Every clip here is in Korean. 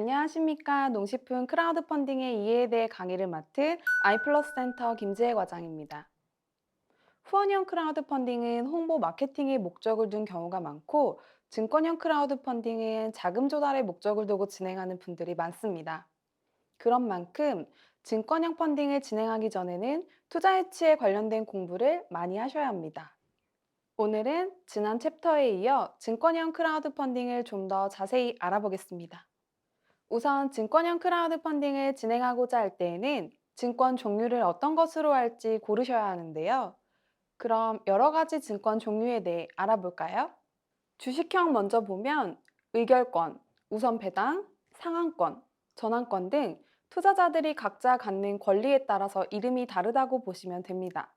안녕하십니까. 농식품 크라우드 펀딩의 이해에 대해 강의를 맡은 아이플러스 센터 김지혜 과장입니다. 후원형 크라우드 펀딩은 홍보 마케팅의 목적을 둔 경우가 많고 증권형 크라우드 펀딩은 자금 조달의 목적을 두고 진행하는 분들이 많습니다. 그런 만큼 증권형 펀딩을 진행하기 전에는 투자 유치에 관련된 공부를 많이 하셔야 합니다. 오늘은 지난 챕터에 이어 증권형 크라우드 펀딩을 좀 더 자세히 알아보겠습니다. 우선 증권형 크라우드 펀딩을 진행하고자 할 때에는 증권 종류를 어떤 것으로 할지 고르셔야 하는데요. 그럼 여러 가지 증권 종류에 대해 알아볼까요? 주식형 먼저 보면 의결권, 우선 배당, 상한권, 전환권 등 투자자들이 각자 갖는 권리에 따라서 이름이 다르다고 보시면 됩니다.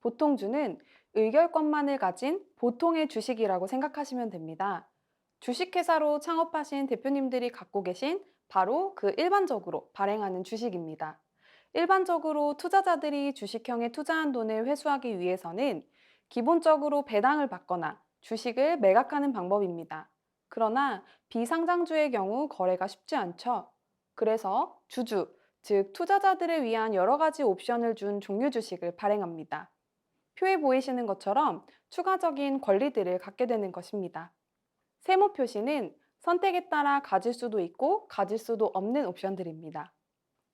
보통주는 의결권만을 가진 보통의 주식이라고 생각하시면 됩니다. 주식회사로 창업하신 대표님들이 갖고 계신 바로 그 일반적으로 발행하는 주식입니다. 일반적으로 투자자들이 주식형에 투자한 돈을 회수하기 위해서는 기본적으로 배당을 받거나 주식을 매각하는 방법입니다. 그러나 비상장주의 경우 거래가 쉽지 않죠. 그래서 주주, 즉 투자자들을 위한 여러 가지 옵션을 준 종류 주식을 발행합니다. 표에 보이시는 것처럼 추가적인 권리들을 갖게 되는 것입니다. 세모 표시는 선택에 따라 가질 수도 있고 가질 수도 없는 옵션들입니다.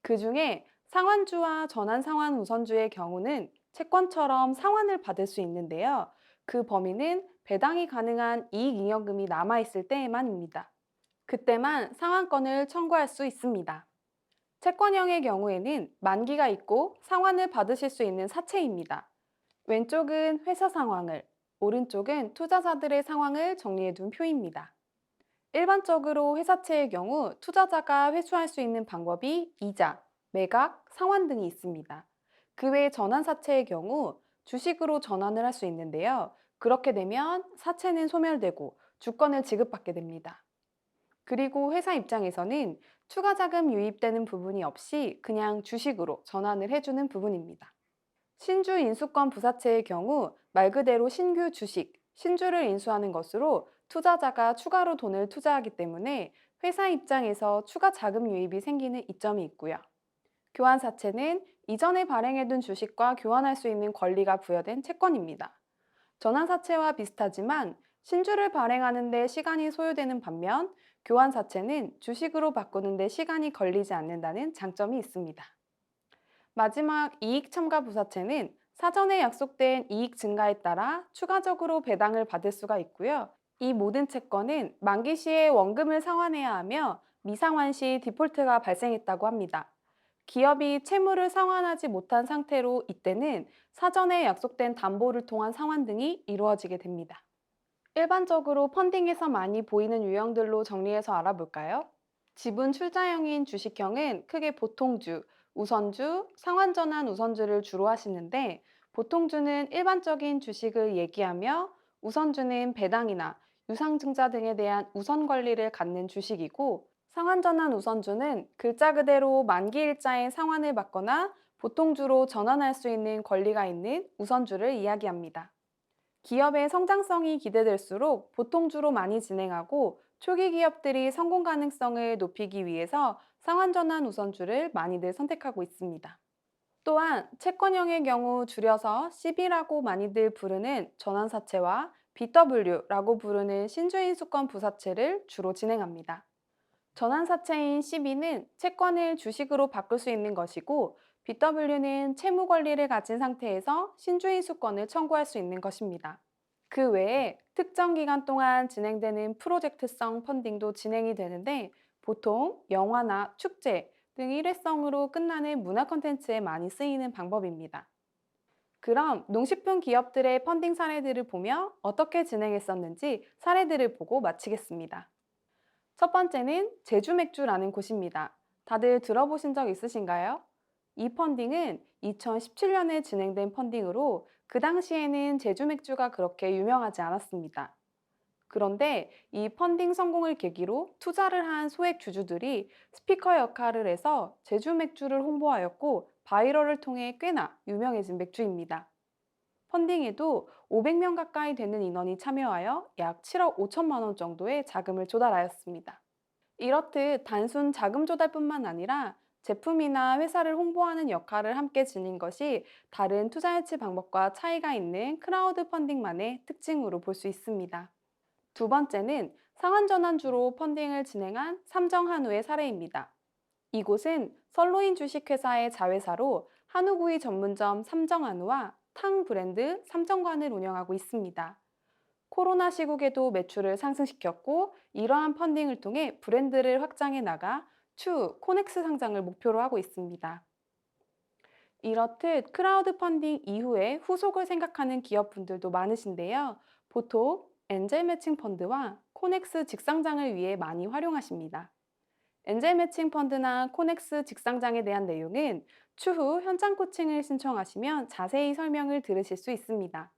그 중에 상환주와 전환 상환 우선주의 경우는 채권처럼 상환을 받을 수 있는데요. 그 범위는 배당이 가능한 이익잉여금이 남아있을 때에만입니다. 그때만 상환권을 청구할 수 있습니다. 채권형의 경우에는 만기가 있고 상환을 받으실 수 있는 사채입니다. 왼쪽은 회사 상황을, 오른쪽은 투자자들의 상황을 정리해 둔 표입니다. 일반적으로 회사채의 경우 투자자가 회수할 수 있는 방법이 이자, 매각, 상환 등이 있습니다. 그외 전환사채의 경우 주식으로 전환을 할 수 있는데요. 그렇게 되면 사채는 소멸되고 주권을 지급받게 됩니다. 그리고 회사 입장에서는 추가 자금 유입되는 부분이 없이 그냥 주식으로 전환을 해주는 부분입니다. 신주 인수권 부사채의 경우 말 그대로 신규 주식, 신주를 인수하는 것으로 투자자가 추가로 돈을 투자하기 때문에 회사 입장에서 추가 자금 유입이 생기는 이점이 있고요. 교환사채는 이전에 발행해둔 주식과 교환할 수 있는 권리가 부여된 채권입니다. 전환사채와 비슷하지만 신주를 발행하는데 시간이 소요되는 반면 교환사채는 주식으로 바꾸는데 시간이 걸리지 않는다는 장점이 있습니다. 마지막 이익 첨가 부사채는 사전에 약속된 이익 증가에 따라 추가적으로 배당을 받을 수가 있고요. 이 모든 채권은 만기 시에 원금을 상환해야 하며 미상환 시 디폴트가 발생했다고 합니다. 기업이 채무를 상환하지 못한 상태로 이때는 사전에 약속된 담보를 통한 상환 등이 이루어지게 됩니다. 일반적으로 펀딩에서 많이 보이는 유형들로 정리해서 알아볼까요? 지분 출자형인 주식형은 크게 보통주, 우선주, 상환전환 우선주를 주로 하시는데 보통주는 일반적인 주식을 얘기하며 우선주는 배당이나 유상증자 등에 대한 우선 권리를 갖는 주식이고 상환전환 우선주는 글자 그대로 만기 일자에 상환을 받거나 보통주로 전환할 수 있는 권리가 있는 우선주를 이야기합니다. 기업의 성장성이 기대될수록 보통주로 많이 진행하고 초기 기업들이 성공 가능성을 높이기 위해서 상환전환 우선주를 많이들 선택하고 있습니다. 또한 채권형의 경우 줄여서 CB라고 많이들 부르는 전환사채와 BW라고 부르는 신주인수권 부사채를 주로 진행합니다. 전환사채인 CB는 채권을 주식으로 바꿀 수 있는 것이고 BW는 채무 권리를 가진 상태에서 신주인수권을 청구할 수 있는 것입니다. 그 외에 특정 기간 동안 진행되는 프로젝트성 펀딩도 진행이 되는데 보통 영화나 축제 등 일회성으로 끝나는 문화 콘텐츠에 많이 쓰이는 방법입니다. 그럼 농식품 기업들의 펀딩 사례들을 보며 어떻게 진행했었는지 사례들을 보고 마치겠습니다. 첫 번째는 제주 맥주라는 곳입니다. 다들 들어보신 적 있으신가요? 이 펀딩은 2017년에 진행된 펀딩으로 그 당시에는 제주 맥주가 그렇게 유명하지 않았습니다. 그런데 이 펀딩 성공을 계기로 투자를 한 소액 주주들이 스피커 역할을 해서 제주 맥주를 홍보하였고 바이럴을 통해 꽤나 유명해진 맥주입니다. 펀딩에도 500명 가까이 되는 인원이 참여하여 약 7억 5천만 원 정도의 자금을 조달하였습니다. 이렇듯 단순 자금 조달뿐만 아니라 제품이나 회사를 홍보하는 역할을 함께 지닌 것이 다른 투자 유치 방법과 차이가 있는 크라우드 펀딩만의 특징으로 볼 수 있습니다. 두 번째는 상한전환주로 펀딩을 진행한 삼정한우의 사례입니다. 이곳은 선로인 주식회사의 자회사로 한우구이 전문점 삼정한우와 탕 브랜드 삼정관을 운영하고 있습니다. 코로나 시국에도 매출을 상승시켰고 이러한 펀딩을 통해 브랜드를 확장해 나가 추후 코넥스 상장을 목표로 하고 있습니다. 이렇듯 크라우드 펀딩 이후에 후속을 생각하는 기업분들도 많으신데요. 보통 엔젤 매칭 펀드와 코넥스 직상장을 위해 많이 활용하십니다. 엔젤 매칭 펀드나 코넥스 직상장에 대한 내용은 추후 현장 코칭을 신청하시면 자세히 설명을 들으실 수 있습니다.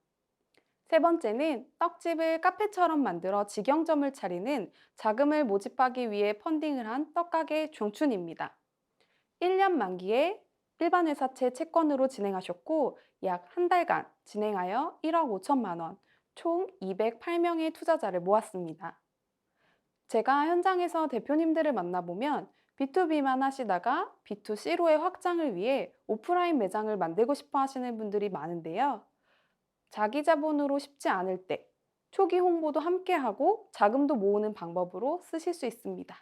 세 번째는 떡집을 카페처럼 만들어 직영점을 차리는 자금을 모집하기 위해 펀딩을 한 떡가게 종춘입니다. 1년 만기에 일반 회사채 채권으로 진행하셨고 약 한 달간 진행하여 1억 5천만 원, 총 208명의 투자자를 모았습니다. 제가 현장에서 대표님들을 만나보면 B2B만 하시다가 B2C로의 확장을 위해 오프라인 매장을 만들고 싶어 하시는 분들이 많은데요. 자기 자본으로 쉽지 않을 때 초기 홍보도 함께 하고 자금도 모으는 방법으로 쓰실 수 있습니다.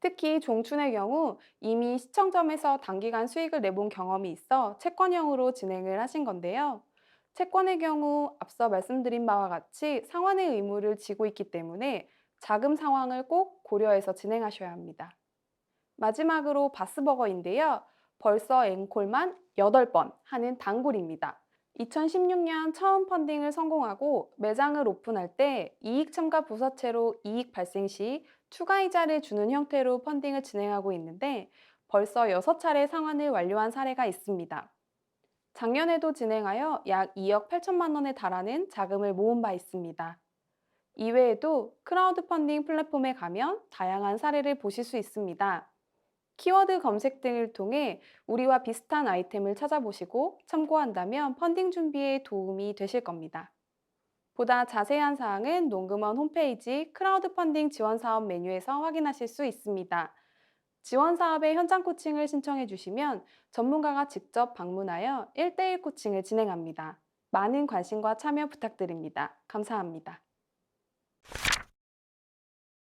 특히 종춘의 경우 이미 시청점에서 단기간 수익을 내본 경험이 있어 채권형으로 진행을 하신 건데요. 채권의 경우 앞서 말씀드린 바와 같이 상환의 의무를 지고 있기 때문에 자금 상황을 꼭 고려해서 진행하셔야 합니다. 마지막으로 바스버거인데요. 벌써 앵콜만 8번 하는 단골입니다. 2016년 처음 펀딩을 성공하고 매장을 오픈할 때 이익 첨가 부서채로 이익 발생 시 추가 이자를 주는 형태로 펀딩을 진행하고 있는데 벌써 6차례 상환을 완료한 사례가 있습니다. 작년에도 진행하여 약 2억 8천만 원에 달하는 자금을 모은 바 있습니다. 이외에도 크라우드 펀딩 플랫폼에 가면 다양한 사례를 보실 수 있습니다. 키워드 검색 등을 통해 우리와 비슷한 아이템을 찾아보시고 참고한다면 펀딩 준비에 도움이 되실 겁니다. 보다 자세한 사항은 농금원 홈페이지 크라우드 펀딩 지원 사업 메뉴에서 확인하실 수 있습니다. 지원 사업의 현장 코칭을 신청해 주시면 전문가가 직접 방문하여 1대1 코칭을 진행합니다. 많은 관심과 참여 부탁드립니다. 감사합니다.